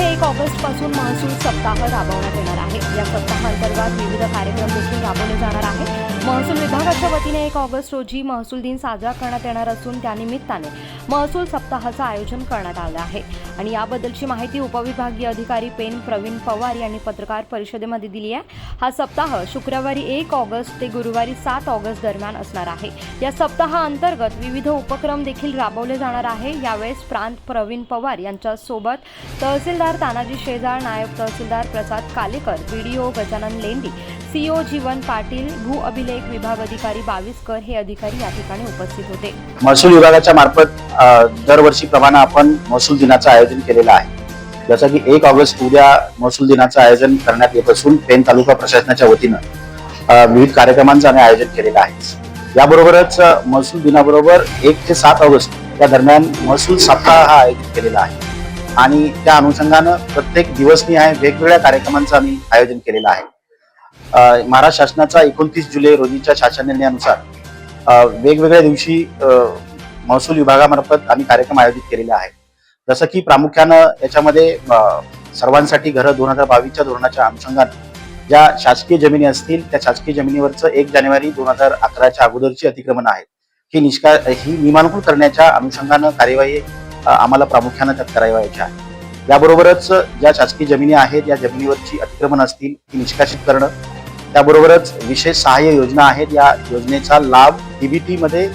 एक ऑगस्टपासून महसूल सप्ताह राबवण्यात येणार आहे. या सप्ताहांतर्गत विविध कार्यक्रम देखील राबवले जाणार आहे. महसूल विभागाच्या वतीने एक ऑगस्ट रोजी महसूल दिन साजरा करण्यात येणार असून त्यानिमित्ताने महसूल सप्ताहाचं आयोजन करण्यात आलं आहे. आणि याबद्दलची माहिती उपविभागीय अधिकारी पेन प्रवीण पवार यांनी पत्रकार परिषदेमध्ये दिली आहे. हा सप्ताह शुक्रवारी एक ऑगस्ट ते गुरुवारी सात ऑगस्ट दरम्यान असणार आहे. या सप्ताहाअंतर्गत विविध उपक्रम देखील राबवले जाणार आहे. यावेळेस प्रांत प्रवीण पवार यांच्यासोबत तहसीलदार तानाजी शेजाळ नायब तहसीलदार Prasad Kalekar B D O Gajanan Lendi C O Jeevan Patil भू अभिलेख विभाग अधिकारी बावीसकर हे अधिकारी या ठिकाणी उपस्थित होते. महसूल विभागाच्या मार्फत दरवर्षी दरवर्षीप्रमाणे आपण महसूल दिनाचं आयोजन केलेलं आहे. जसं की एक ऑगस्ट उद्या महसूल दिनाचं आयोजन करण्यात येत असून पेन तालुका प्रशासनाच्या वतीनं विविध कार्यक्रमांचं आम्ही आयोजन केलेलं आहे. याबरोबरच महसूल दिनाबरोबर एक ते सात ऑगस्ट या दरम्यान महसूल सप्ताह हा आयोजित केलेला आहे. आणि त्या अनुषंगानं प्रत्येक दिवसनी आहे वेगवेगळ्या कार्यक्रमांचं आम्ही आयोजन केलेलं आहे. महाराष्ट्र शासनाचा एकोणतीस जुलै रोजीच्या शासन निर्णयानुसार वेगवेगळ्या दिवशी महसूल विभागामार्फत आम्ही कार्यक्रम आयोजित केलेले आहेत. जसं की प्रामुख्यानं याच्यामध्ये सर्वांसाठी घरं दोन हजार बावीसच्या धोरणाच्या अनुषंगानं ज्या शासकीय जमिनी असतील त्या शासकीय जमिनीवरचं एक जानेवारी दोन हजार अकराच्या अगोदरची अतिक्रमण आहेत. ही निष्का ही नियमानुकूल करण्याच्या अनुषंगानं कार्यवाही आम्हाला प्रामुख्यानं त्यात करावयाच्या आहे याबरोबरच ज्या शासकीय जमिनी आहेत या जमिनीवरची अतिक्रमण असतील ती निष्कासित करणं. त्याबरोबरच विशेष सहाय्य योजना आहेत. या योजनेचा लाभ डीबीटीमध्ये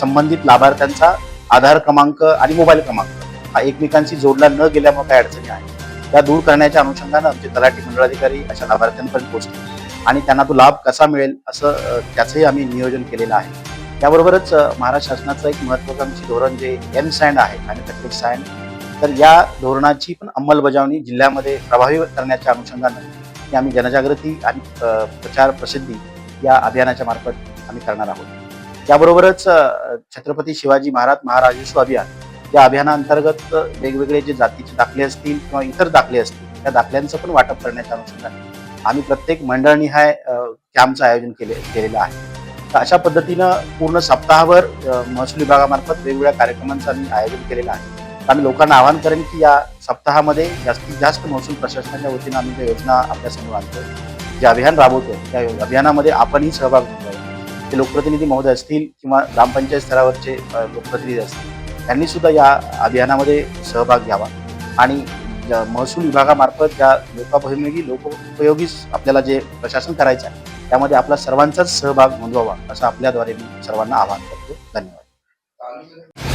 संबंधित लाभार्थ्यांचा आधार क्रमांक आणि मोबाईल क्रमांक हा एकमेकांशी जोडला न गेल्यामुळे काय अडचणी आहेत. त्या दूर करण्याच्या अनुषंगानं आमचे तलाठी मंडळाधिकारी अशा लाभार्थ्यांपर्यंत पोहोचले आणि त्यांना तो लाभ कसा मिळेल असं त्याचंही आम्ही नियोजन केलेलं आहे. त्याबरोबरच महाराष्ट्र शासनाचं एक महत्वाकांक्षी धोरण जे एम सँड आहे मॅन्युफॅक्चरिंग सँड तर या धोरणाची पण अंमलबजावणी जिल्ह्यामध्ये प्रभावी करण्याच्या अनुषंगानं ही आम्ही जनजागृती आणि प्रचार प्रसिद्धी या अभियानाच्या मार्फत आम्ही करणार आहोत. त्याबरोबरच छत्रपती शिवाजी महाराज महाराजेश्व अभियान या अभियानाअंतर्गत वेगवेगळे जे जातीचे दाखले असतील किंवा इतर दाखले असतील त्या दाखल्यांचं पण वाटप करण्याच्या अनुषंगाने आम्ही प्रत्येक मंडळनिहाय कॅम्पचं आयोजन केले केलेलं आहे. तर अशा पद्धतीनं पूर्ण सप्ताहभर महसूल विभागामार्फत वेगवेगळ्या कार्यक्रमांचं आम्ही आयोजन केलेलं आहे. आम्ही लोकांना आवाहन करेन की या सप्ताहामध्ये जास्तीत जास्त महसूल प्रशासनाच्या वतीनं आम्ही ज्या योजना आपल्यासमोर आणतो जे अभियान राबवतो त्या अभियानामध्ये आपणही सहभाग नोंदवावा ते लोकप्रतिनिधी महोदय असतील किंवा ग्रामपंचायत स्तरावरचे लोकप्रतिनिधी असतील त्यांनी सुद्धा या अभियानामध्ये सहभाग घ्यावा. आणि महसूल विभागामार्फत ज्या लोकापयोगी लोकोपयोगी आपल्याला जे प्रशासन करायचं आहे त्यामध्ये आपला सर्वांचाच सहभाग नोंदवावा असं आपल्याद्वारे मी सर्वांना आवाहन करतो. धन्यवाद.